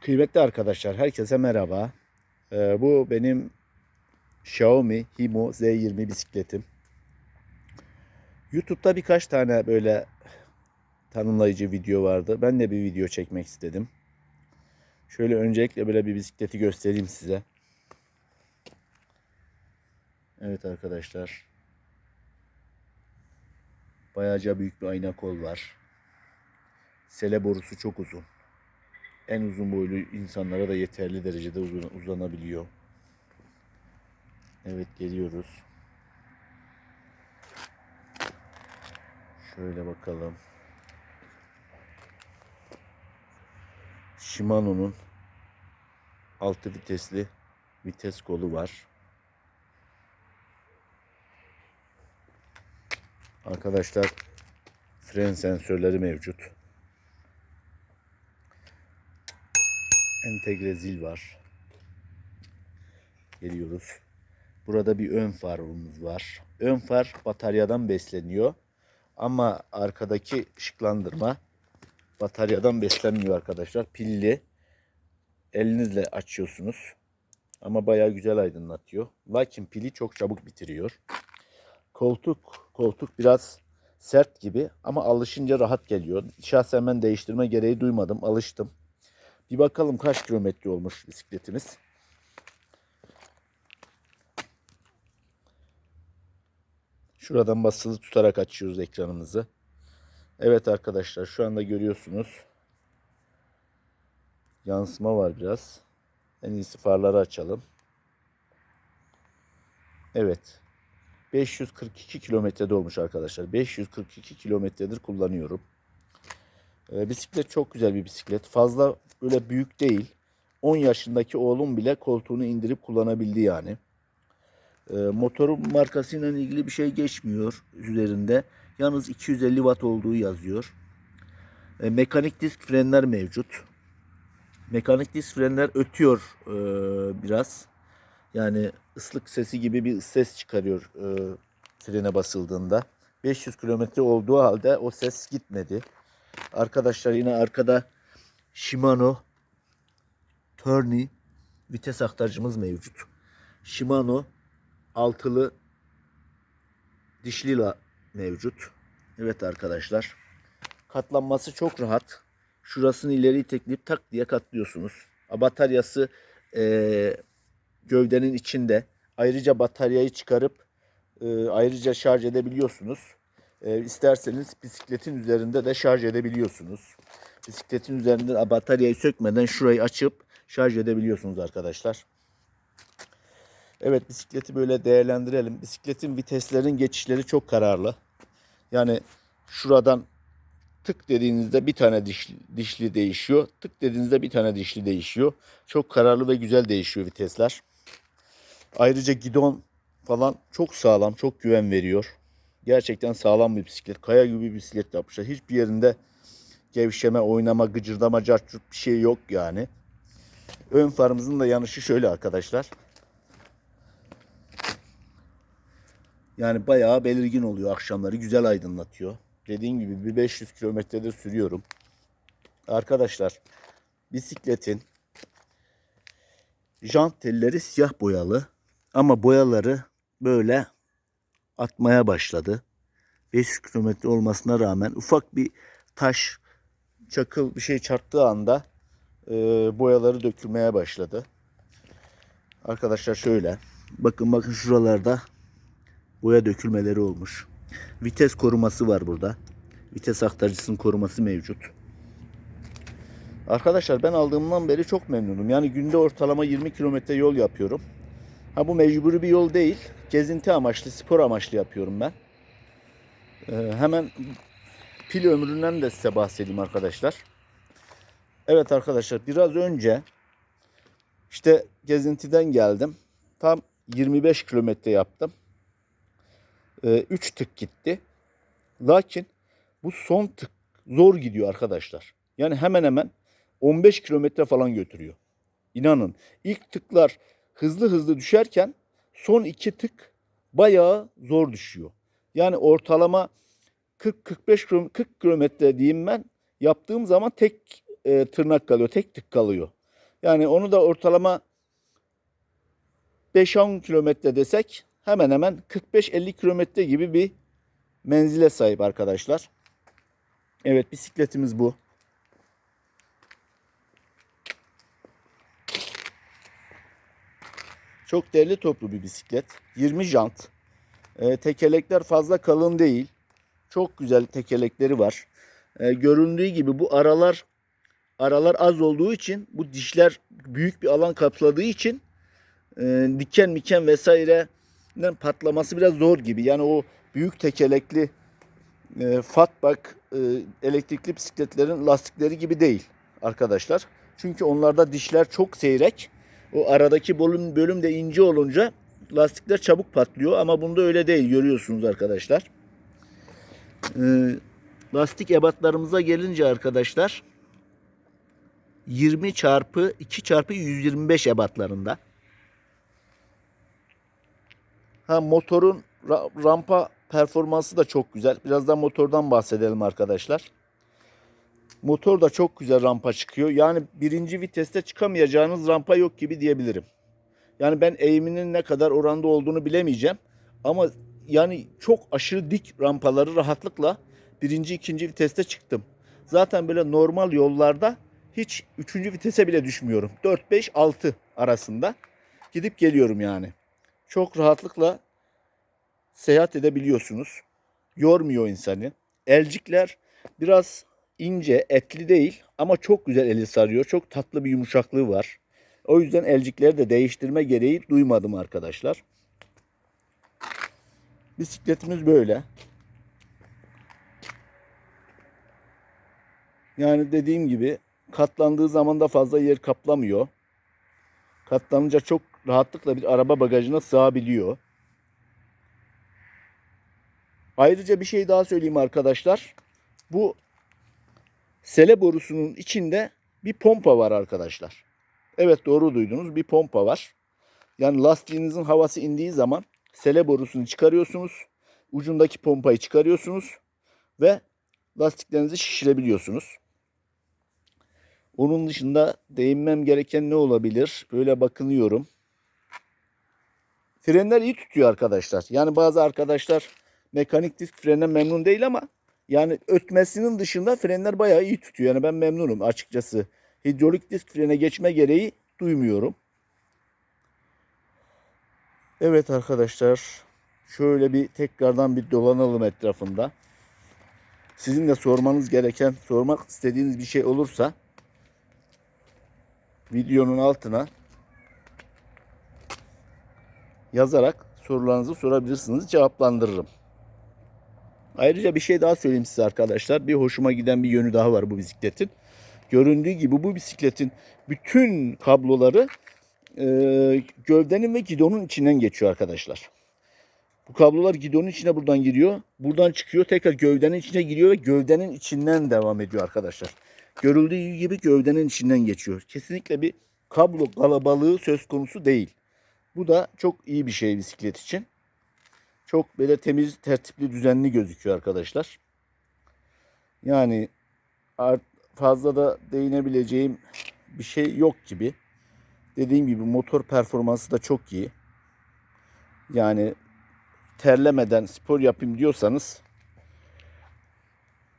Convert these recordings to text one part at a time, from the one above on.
Kıymetli arkadaşlar, herkese merhaba. Ee, bu benim Xiaomi Himo Z20 bisikletim. YouTube'da birkaç tane böyle tanımlayıcı video vardı. Ben de bir video çekmek istedim. Şöyle öncelikle böyle bir bisikleti göstereyim size. Evet arkadaşlar. Bayağıca büyük bir ayna kol var. Sele borusu çok uzun en uzun boylu insanlara da yeterli derecede uzun, uzanabiliyor. Evet geliyoruz. Şöyle bakalım. Shimano'nun 6 vitesli vites kolu var. Arkadaşlar fren sensörleri mevcut. Entegre zil var. Geliyoruz. Burada bir ön farımız var. Ön far bataryadan besleniyor. Ama arkadaki ışıklandırma bataryadan beslenmiyor arkadaşlar. Pilli. Elinizle açıyorsunuz. Ama bayağı güzel aydınlatıyor. Lakin pili çok çabuk bitiriyor. Koltuk koltuk biraz sert gibi ama alışınca rahat geliyor. Şahsen ben değiştirme gereği duymadım. Alıştım. Bir bakalım kaç kilometre olmuş bisikletimiz. Şuradan basılı tutarak açıyoruz ekranımızı. Evet arkadaşlar şu anda görüyorsunuz. Yansıma var biraz. En iyisi farları açalım. Evet. 542 kilometrede olmuş arkadaşlar. 542 kilometredir kullanıyorum. Ee, bisiklet çok güzel bir bisiklet. Fazla böyle büyük değil. 10 yaşındaki oğlum bile koltuğunu indirip kullanabildi yani. Ee, motorun markasıyla ilgili bir şey geçmiyor üzerinde. Yalnız 250 watt olduğu yazıyor. Ee, mekanik disk frenler mevcut. Mekanik disk frenler ötüyor e, biraz. Yani ıslık sesi gibi bir ses çıkarıyor e, frene basıldığında. 500 kilometre olduğu halde o ses gitmedi. Arkadaşlar yine arkada Shimano Tourney vites aktarıcımız mevcut. Shimano altılı dişli la mevcut. Evet arkadaşlar. Katlanması çok rahat. Şurasını ileri itekleyip tak diye katlıyorsunuz. Bataryası e, gövdenin içinde. Ayrıca bataryayı çıkarıp e, ayrıca şarj edebiliyorsunuz. E, isterseniz bisikletin üzerinde de şarj edebiliyorsunuz. Bisikletin üzerinde bataryayı sökmeden şurayı açıp şarj edebiliyorsunuz arkadaşlar. Evet bisikleti böyle değerlendirelim. Bisikletin viteslerin geçişleri çok kararlı. Yani şuradan tık dediğinizde bir tane dişli, dişli değişiyor. Tık dediğinizde bir tane dişli değişiyor. Çok kararlı ve güzel değişiyor vitesler. Ayrıca gidon falan çok sağlam, çok güven veriyor. Gerçekten sağlam bir bisiklet. Kaya gibi bir bisiklet yapmışlar. Hiçbir yerinde gevşeme, oynama, gıcırdama, cartçurt bir şey yok yani. Ön farımızın da yanışı şöyle arkadaşlar. Yani bayağı belirgin oluyor akşamları. Güzel aydınlatıyor. Dediğim gibi bir 500 kilometredir sürüyorum. Arkadaşlar bisikletin jant telleri siyah boyalı. Ama boyaları böyle atmaya başladı. 500 kilometre olmasına rağmen ufak bir taş, çakıl bir şey çarptığı anda e, boyaları dökülmeye başladı. Arkadaşlar şöyle. Bakın bakın şuralarda boya dökülmeleri olmuş. Vites koruması var burada. Vites aktarıcısının koruması mevcut. Arkadaşlar ben aldığımdan beri çok memnunum. Yani günde ortalama 20 kilometre yol yapıyorum. Ha bu mecburi bir yol değil. Gezinti amaçlı, spor amaçlı yapıyorum ben. Ee, hemen pil ömründen de size bahsedeyim arkadaşlar. Evet arkadaşlar biraz önce işte gezintiden geldim. Tam 25 kilometre yaptım. 3 tık gitti. Lakin bu son tık zor gidiyor arkadaşlar. Yani hemen hemen 15 kilometre falan götürüyor. İnanın ilk tıklar hızlı hızlı düşerken son iki tık bayağı zor düşüyor. Yani ortalama 40-45 km 40 kilometre diyeyim ben yaptığım zaman tek e, tırnak kalıyor, tek tık kalıyor. Yani onu da ortalama 5-10 kilometre desek hemen hemen 45-50 kilometre gibi bir menzile sahip arkadaşlar. Evet bisikletimiz bu. Çok değerli toplu bir bisiklet. 20 jant. Ee, tekerlekler fazla kalın değil. Çok güzel tekerlekleri var. Ee, göründüğü gibi bu aralar aralar az olduğu için bu dişler büyük bir alan kapladığı için e, diken miken vesaire patlaması biraz zor gibi. Yani o büyük tekerlekli e, fatback e, elektrikli bisikletlerin lastikleri gibi değil arkadaşlar. Çünkü onlarda dişler çok seyrek. O aradaki bölüm, bölüm de ince olunca lastikler çabuk patlıyor ama bunda öyle değil görüyorsunuz arkadaşlar. E, lastik ebatlarımıza gelince arkadaşlar 20 çarpı 2 çarpı 125 ebatlarında. Ha motorun ra- rampa performansı da çok güzel. Birazdan motordan bahsedelim arkadaşlar. Motor da çok güzel rampa çıkıyor. Yani birinci viteste çıkamayacağınız rampa yok gibi diyebilirim. Yani ben eğiminin ne kadar oranda olduğunu bilemeyeceğim. Ama yani çok aşırı dik rampaları rahatlıkla birinci, ikinci viteste çıktım. Zaten böyle normal yollarda hiç üçüncü vitese bile düşmüyorum. 4, 5, 6 arasında gidip geliyorum yani. Çok rahatlıkla seyahat edebiliyorsunuz. Yormuyor insanı. Elcikler biraz ince, etli değil ama çok güzel eli sarıyor. Çok tatlı bir yumuşaklığı var. O yüzden elcikleri de değiştirme gereği duymadım arkadaşlar. Bisikletimiz böyle. Yani dediğim gibi katlandığı zaman da fazla yer kaplamıyor. Katlanınca çok rahatlıkla bir araba bagajına sığabiliyor. Ayrıca bir şey daha söyleyeyim arkadaşlar. Bu sele borusunun içinde bir pompa var arkadaşlar. Evet doğru duydunuz bir pompa var. Yani lastiğinizin havası indiği zaman sele borusunu çıkarıyorsunuz. Ucundaki pompayı çıkarıyorsunuz ve lastiklerinizi şişirebiliyorsunuz. Onun dışında değinmem gereken ne olabilir? Böyle bakınıyorum. Frenler iyi tutuyor arkadaşlar. Yani bazı arkadaşlar mekanik disk frenden memnun değil ama yani ötmesinin dışında frenler bayağı iyi tutuyor. Yani ben memnunum açıkçası. Hidrolik disk frene geçme gereği duymuyorum. Evet arkadaşlar. Şöyle bir tekrardan bir dolanalım etrafında. Sizin de sormanız gereken, sormak istediğiniz bir şey olursa videonun altına yazarak sorularınızı sorabilirsiniz. Cevaplandırırım. Ayrıca bir şey daha söyleyeyim size arkadaşlar. Bir hoşuma giden bir yönü daha var bu bisikletin. Göründüğü gibi bu bisikletin bütün kabloları e, gövdenin ve gidonun içinden geçiyor arkadaşlar. Bu kablolar gidonun içine buradan giriyor. Buradan çıkıyor tekrar gövdenin içine giriyor ve gövdenin içinden devam ediyor arkadaşlar. Görüldüğü gibi gövdenin içinden geçiyor. Kesinlikle bir kablo kalabalığı söz konusu değil. Bu da çok iyi bir şey bisiklet için. Çok böyle temiz, tertipli, düzenli gözüküyor arkadaşlar. Yani fazla da değinebileceğim bir şey yok gibi. Dediğim gibi motor performansı da çok iyi. Yani terlemeden spor yapayım diyorsanız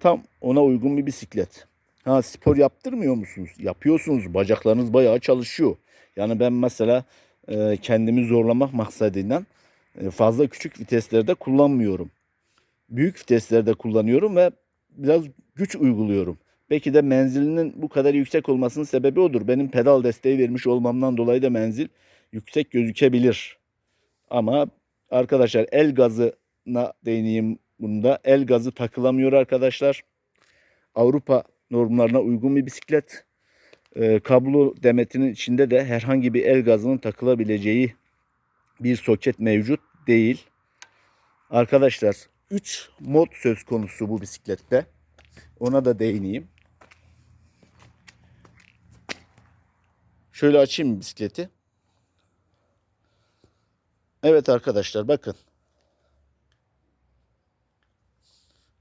tam ona uygun bir bisiklet. Ha spor yaptırmıyor musunuz? Yapıyorsunuz. Bacaklarınız bayağı çalışıyor. Yani ben mesela e, kendimi zorlamak maksadıyla fazla küçük viteslerde kullanmıyorum. Büyük viteslerde kullanıyorum ve biraz güç uyguluyorum. Belki de menzilinin bu kadar yüksek olmasının sebebi odur. Benim pedal desteği vermiş olmamdan dolayı da menzil yüksek gözükebilir. Ama arkadaşlar el gazına değineyim bunda. El gazı takılamıyor arkadaşlar. Avrupa normlarına uygun bir bisiklet. E, kablo demetinin içinde de herhangi bir el gazının takılabileceği bir soket mevcut değil. Arkadaşlar 3 mod söz konusu bu bisiklette. Ona da değineyim. Şöyle açayım bisikleti. Evet arkadaşlar bakın.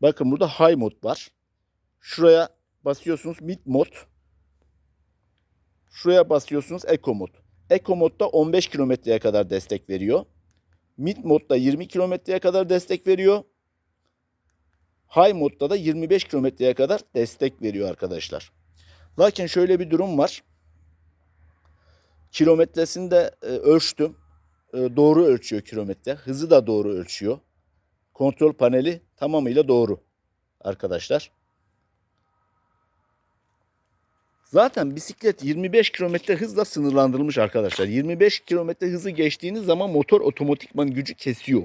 Bakın burada high mod var. Şuraya basıyorsunuz mid mod. Şuraya basıyorsunuz Eco Mod. Eco Mod'da 15 kilometreye kadar destek veriyor. Mid modda 20 kilometreye kadar destek veriyor. High modda da 25 kilometreye kadar destek veriyor arkadaşlar. Lakin şöyle bir durum var. Kilometresini de e, ölçtüm. E, doğru ölçüyor kilometre. Hızı da doğru ölçüyor. Kontrol paneli tamamıyla doğru arkadaşlar. Zaten bisiklet 25 kilometre hızla sınırlandırılmış arkadaşlar. 25 kilometre hızı geçtiğiniz zaman motor otomatikman gücü kesiyor.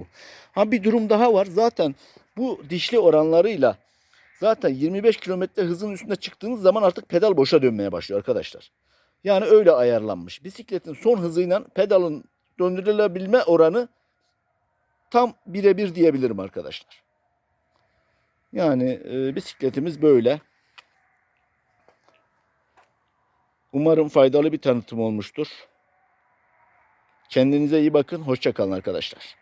Ha bir durum daha var. Zaten bu dişli oranlarıyla zaten 25 kilometre hızın üstüne çıktığınız zaman artık pedal boşa dönmeye başlıyor arkadaşlar. Yani öyle ayarlanmış. Bisikletin son hızıyla pedalın döndürülebilme oranı tam birebir diyebilirim arkadaşlar. Yani e, bisikletimiz böyle. Umarım faydalı bir tanıtım olmuştur. Kendinize iyi bakın. Hoşça kalın arkadaşlar.